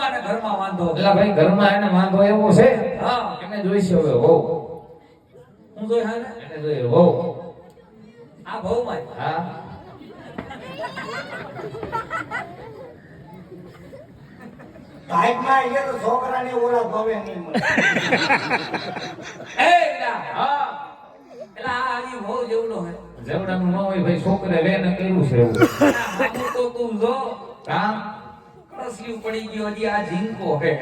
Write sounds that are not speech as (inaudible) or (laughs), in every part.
આને ઘરમાં વાંધો એટલે ભાઈ ઘરમાં એને વાંધો એવો છે? હા. એને જોઈશે હવે હો હું જોઈ હા એને જોઈ હો આ બહુ માં હા. બાઇકમાં આવીએ તો છોકરાને ઓલા ભાવે નહીં મળે. એ એલા, હા એટલે આ આની વહુ જેવડો હે. જવડાનું ન હોય ભાઈ છોકરે લે ને કર્યું છે એવું. તો તું જો. હા? કસલી પડી ગયો હજી આ ઝીંકો હે.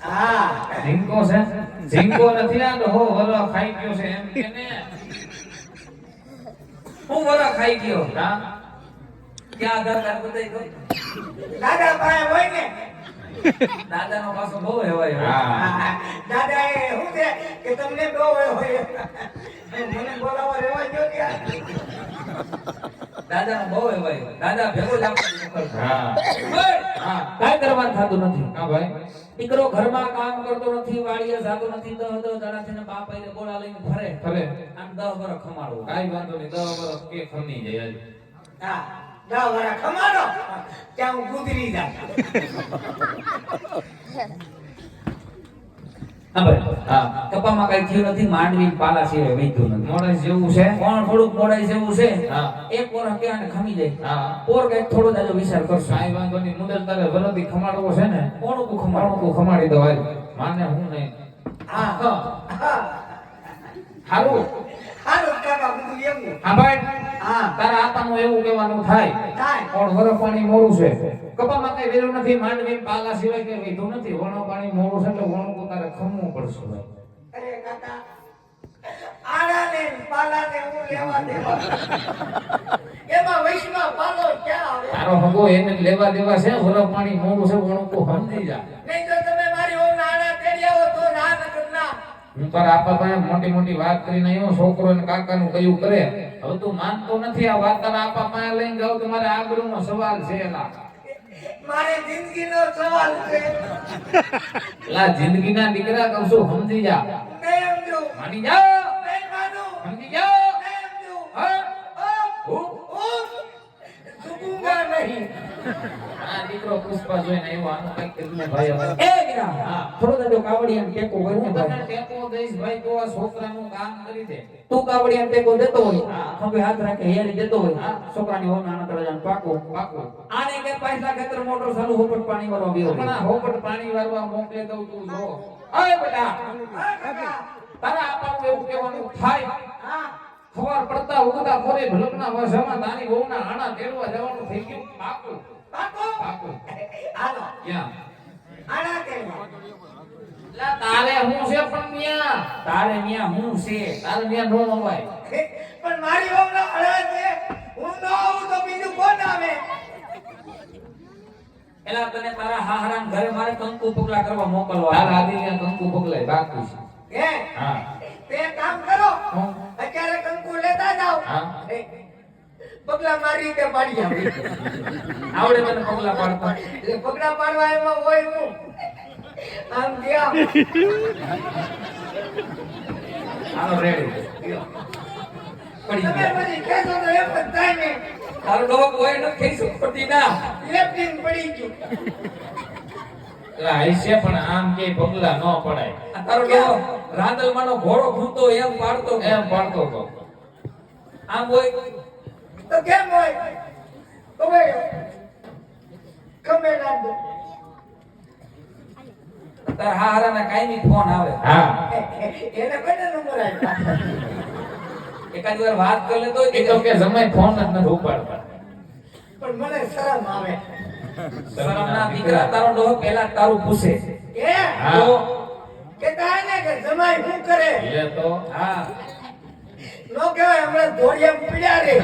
હા. ઝીંકો છે? ઝીંકો નથી ના તો હો વરો ખાઈ ગયો છે એમ કે ને. હું વરો ખાઈ ગયો? હા? ક્યાં આધાર કાર્ડ બતાવી દો દાદા પાસે હોય ને. દાદા નો પાછો બહુ હેવાય હા. દાદા એ શું છે કે તમને બહુ હોય મને બોલાવવા રહેવા ગયો ત્યાં. (laughs) દાદાનો બહુ હેવાય દાદા ભેગો જ આપણને હા. ઓય! કરવાનું થતું નથી. હા ભાઈ. દીકરો ઘરમાં કામ કરતો નથી વાડીએ જાતો નથી દહ દહ દાડાથી ને બાપ આઈને ગોળા લઈને ફરે. ફરે. આમ દહ વરસ ખમાડો. કાઈ વાંધો નહીં. દસ વર્ષ કે ખમી જાય હા દસ વાળા ખમાડો. ત્યાં હું ગુજરી જાય (laughs) કપામાં કઈ થયું નથી માંડવી પાલા સિવાય વૈધું નથી. મોડે જેવું છે? કોણ થોડુંક મોડાઈ જેવું છે. એક વર્ષ કે આને ખમી જાય. પોર કંઈક થોડો જાજો વિચાર કરશો. કાઈ વાંધો નહીં. મુદલ તારે વરદી ખમાડવો છે ને? કોણ તું ખમાડો દો હાલ. માને હું નહીં. હા હા. હા. હારું. હા ભાઈ. હા. તારા આતાનું એવું કહેવાનું થાય. થાય. કોણ વરસ પાણી મોરું છે. કપામાં કઈ વેલું નથી માંડવી પાલા સિવાય કઈ વીધું નથી. વણો પાણી મોરું છે એટલે વણું તારે ખમવું પડશે ભાઈ. અરે કાકા આડાને પાલાને હું લેવા દેવા? એમાં વૈષ્ણવ પાલો ક્યાં આવે? તારો હગો એને લેવા દેવા છે વરસ પાણી મોરું છે વણું તું સમજી જા હું તારા આપા પાસે મોટી મોટી વાત કરીને આવ્યો છોકરો ને કાકાનું કયું કરે. હવે તું માનતો નથી આ વાત તારા આપા પાસે લઈને જાવ તો મારે આબરૂનો સવાલ છે એલા. જિંદગી નો સવાલ છે. એલા જિંદગીના દીકરા કહું છું સમજી જા. માની જા સમજી જા નહીં. દીકરો પુષ્પા જોઈને આવ્યો આનું કંઈક કીધું ભાઈ હવે. એ હા. થોડો જાજો કાવડિયાને ટેકો કરે ને ભાઈ. ટેકો દઈશ ભાઈ તો આ છોકરાનું કામ કરી દે. તું કાવડિયાને ટેકો દેતો હોય ખંભે હાથ રાખે હેરી દેતો હોય છોકરાની હોમ નાના તળાજાને પાકો. પાકો. આને કે પૈસા ખેતર મોટર ચાલુ હોપટ પાણી વાળવા બેહો. પણ હોપટ પાણી વાળવા મોકલે દઉં તું જો. અરે બેટા! તારા આપાનું એવું કહેવાનું થાય. હા. ખબર પડતા ઉગતા કોરે ભલકના વર્ષમાં તારી વહુના આણા તેડવા જવાનું થઈ ગયું. પાકું. પાકો પાકું હાલો. ક્યાં આડા તેડવા લા તારે હું છે પણ ન્યા? તારે ન્યા હું છે? તારે ન્યા નો નવાય. પણ મારી ઓમનો અડવા છે. હું ન આવું તો બીજું કોણ આવે? એલા તને તારા હાહરાન ઘરે મારે કંકુ પગલા કરવા મોકલવા. તારા આદિ કંકુ પગલાય બાકી છે. હે હા. તે કામ કરો. અત્યારે કંકુ લેતા જાવ હા. પગલા મારી કે પાડી આવી આવડે તને પગલા પાડતા. એટલે પગલા પાડવા એમાં હોય હું. આમ ગયા. આનો રેડી પડી તમે ગયા. પછી કહેશો તો એમ જ થાય ને. તારો ડોક હોય ન ખેઈશું પડતી ના. લેફ્ટિંગ પડી ગયું. એટલે પણ આમ કે પગલા ન પડાય. તારો તારો ડોક રાંદલમાંનો ઘોડો ખૂંતો એમ પાડતો. એમ પાડતો તો આમ હોય તો કેમ હોય? કમે કમે ના દો તારા હાહરાના કાયમી ફોન આવે. હા. એને કોને નંબર આપ્યા? એકાદ વાર વાત કરી લેતો હોય એ તો કે સમય ફોન જ નથી ઉપાડતા. પણ મને શરમ આવે. શરમ ના દીકરા તારો ડોહ પેલા તારું પૂછે. કે હા. તો? કે તાને કે જમાઈ શું કરે? એટલે તો? હા. નો કહેવાય હમણાં ધોળિયા પીડ્યા રે.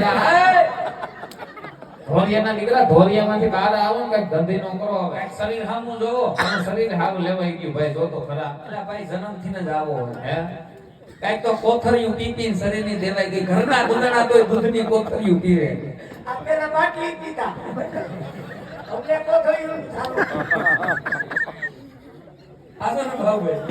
ધોરિયાના દીકરા ધોરિયામાંથી બહાર આવો ને કંઈક ધંધી નો કરો હવે. શરીર હામું જોવો. તારું શરીર હારું લેવાઈ ગયું ભાઈ જો તો ખરા. એલા ભાઈ જન્મથી જ આવો હે? કાંઈક તો કોથળિયું પી પીને શરીરની દેવાઈ ગઈ. ઘરના દૂધણા તોય દૂધની કોથળિયું પીવે. આ બાટલી પીતા. અમને કોથળીયું સારું. ભાવ ભાઈ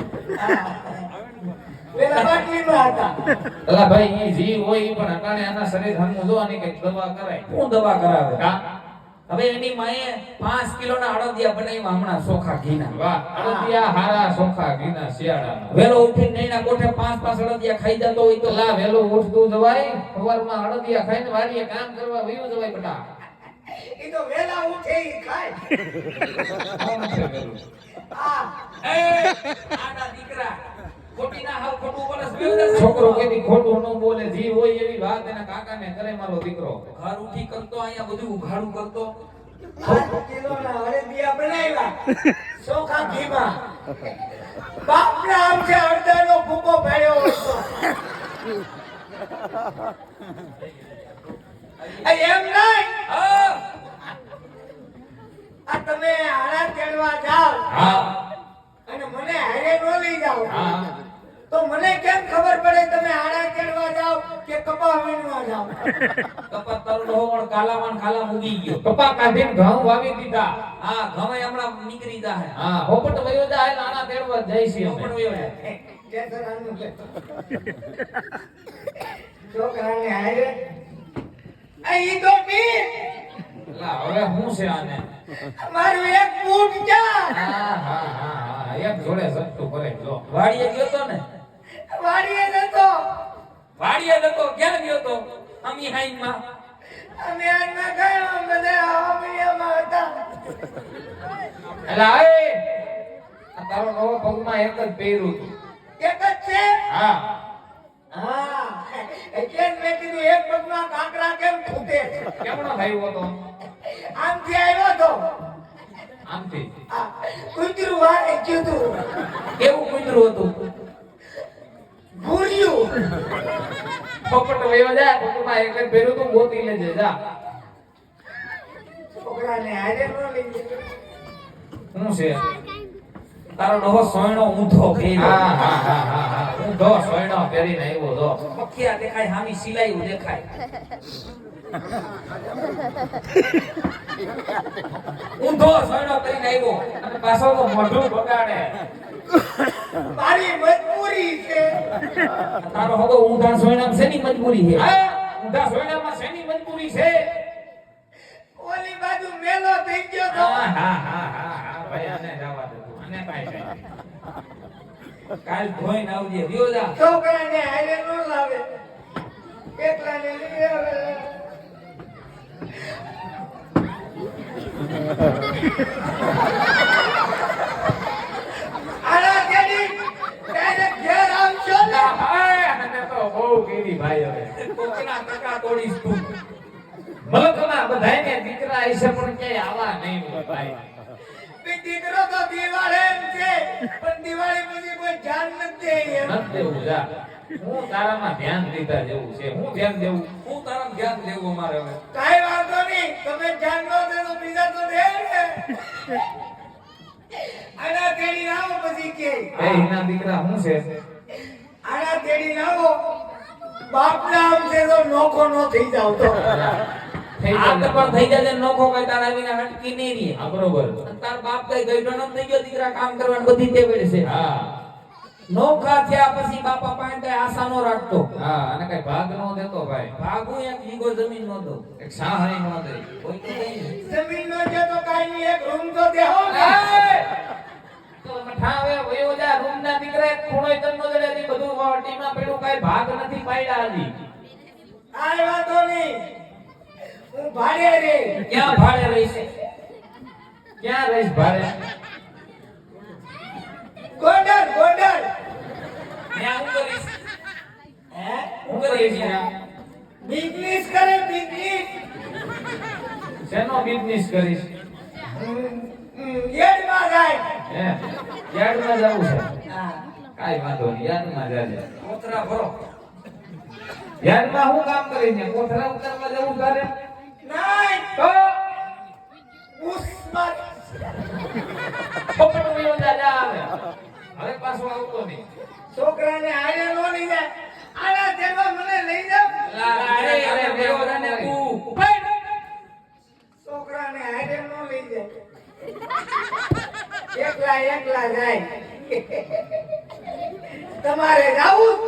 અલા ભાઈ ઈ જી હોય ઈ પણ અટાણે આના શરીર હમું જો આની કંઈક દવા કરાય. હું દવા કરાવે? કા હવે એની માએ પાંચ કિલોના અડદિયા બનાવ્યા હમણાં સોખા ઘીના. વાહ અડદિયા હારા સોખા ઘીના શિયાળાના. વેલો ઉઠીને કોઠે પાંચ પાંચ અડદિયા ખાઈ જતો હોય તો? લા વેલો ઉઠતું જવાય સવારમાં અડદિયા ખાઈને વાડીએ કામ કરવા વયું જવાય બટા ઈ તો વેલા ઉઠે ઈ ખાય. કોણ છે વહેલું? આ એ આના દીકરા. ખોટી ના હાવ ખોટું બોલસ છોકરો કદી ખોટું ન બોલે જી હોય એવી વાત એના કાકાને કરે મારો દીકરો. ઘર ઉઠી કરતો અહીંયા બધું ઉઘાડું કરતો. તમે આડા તેડવા જાઓ. અને મને હારે નો લઈ જાઓ. હા. તો મને કેમ ખબર પડે તમે આડા કેળવા જાવ કે કપા વીણવા જાવ કપા તરડો પણ કાલામાં ખાલા મૂકી ગયો. કપા કાઢીને ઘઉં વાવી દીધા. હા ઘઉં હમણાં નીકળી જાય હા પોપટ વયો જાય નાના તેડવા જાય છે પોપટ વયો જાય. છોકરાને હારે આ ઈ તો મી લા, હવે શું છે આને? મારું એક બૂટ ક્યાં? હા હા હા હા એક જોડે સત્તુ કરે જો વાડીએ ગયો તો ને? વાડીએ નતો વાડીએ નતો ક્યાં ગયો તો? અમી હાઈનમાં. અમે આનમાં ગયો બધા આવામિયામાં હતા. એલા એ તારો નવો પગમાં એક જ પહેરું એક જ છે? હા. હા. એટલે મેં કીધું એક પગમાં કાંકરા કેમ ફૂટે કેમનો થયો હતો? આમથી આવ્યો તો. આમથી? આ કૂતરું વારે કીધું કેવું કૂતરું હતું? પોપટ વયો જાય પોપટમાં એક જ ભેરું તું મોતી લે જે જા. છોકરાને હારે નો લઈ. શું છે? તારો નવો સોયણો ઊંધો હા હા હા હા હા. હું સોયણો પહેરીને આવ્યો જો. મખિયા દેખાય હામી સિલાયું દેખાય. ઊંધો સોયણો કરીને આવ્યો. અને પાછો તો મોઢું બગાડે. મારી મજબૂરી છે. તારો હવે ઊંધા સોયણા શેની મજબૂરી છે? હા. ઊંધા સોયણામાં શેની મજબૂરી છે? ઓલી બાજુ મેલો થઈ ગયો તો. હા હા હા ભાઈ આને જવા દે. આને ભાઈ. કાલ ધોઈને આવજે વિયો જા. છોકરાને હારે નો લાવે. એકલાને લઈ આવે. આના જેડી ડાયરેક્ટ ઘેર આવશો ને હાય, આને તો બહુ કીધી ભાઈ હવે કોકના ટકા તોડીશ તું મલકના બધાયને દીકરા હશે પણ ક્યાંય આવા નહીં હોય ભાઈ. (laughs) દીકરો તો દિવાળે છે પણ દિવાળી પછી કોઈ ધ્યાન નથી નથી દેવું જા. હું તારામાં ધ્યાન દીધા જેવું છે. હું ધ્યાન દેવું? હું તારામાં ધ્યાન દેવું અમારે હવે? કાઈ વાંધો નહીં તમે ધ્યાન ન દે તો બીજા તો દે આના તેડી લાવો પછી કે. એ એના દીકરા હું છે? આના તેડી લાવો. બાપ નામ છે તો નોખો નો થઈ જાવ તો. (laughs) થઈ આ જાય પણ થઈ જાય નોખો કઈ તારા વિના હટકી નહીં રહી. હા બરોબર. તાર બાપ કઈ ગઈડો ન થઈ ગયો દીકરા કામ કરવાની બધી ટેવ છે. હા. નોખા થયા પછી બાપા પાસે કઈ આશા નો રાખતો. હા અને કઈ ભાગ નો દેતો ભાઈ. ભાગું એક વીઘો જમીન નો દો. એક સાહણી નો દે. કોઈ તો કઈ નહીં. જમીન નો છે તો કાઈ નહીં એક રૂમ તો દેહો ને તો મઠાવે વયો જા રૂમના દીકરા એક ખૂણોય જડે બધું વાટીમાં પડ્યું કાંઈ ભાગ નથી પાડ્યા હજી. કાઈ વાંધો નહીં. હું ભાડે રે. ક્યાં ભાડે રહીશે ક્યાં રહીશ ભાડે? ગોંડલ ગોંડલ. ત્યાં હું કરીશ હે? હું? કરીશ? બિઝનેસ કરે બિઝનેસ. શેનો બિઝનેસ કરીશ? યેડમાં જાય. હે? યાર્ડમાં જવું છે? હા. કાંઈ વાંધો નહીં યાર્ડમાં જાજે. કોથરા ભરો. યાર્ડમાં હું કામ કરીને? કોથરા ઉતારવા જવું નહીં તો ઉસ્માન. પોપટ વયો જા જા આવે. હવે પાછો આવતો નહીં. છોકરાને હારે નો લઈ જાય. આના જેવા મને લઈ જાવ અરે, અરે, તું. છોકરાને હારે નો લઈ જાય. એકલા એકલા જાય. તમારે જાવું.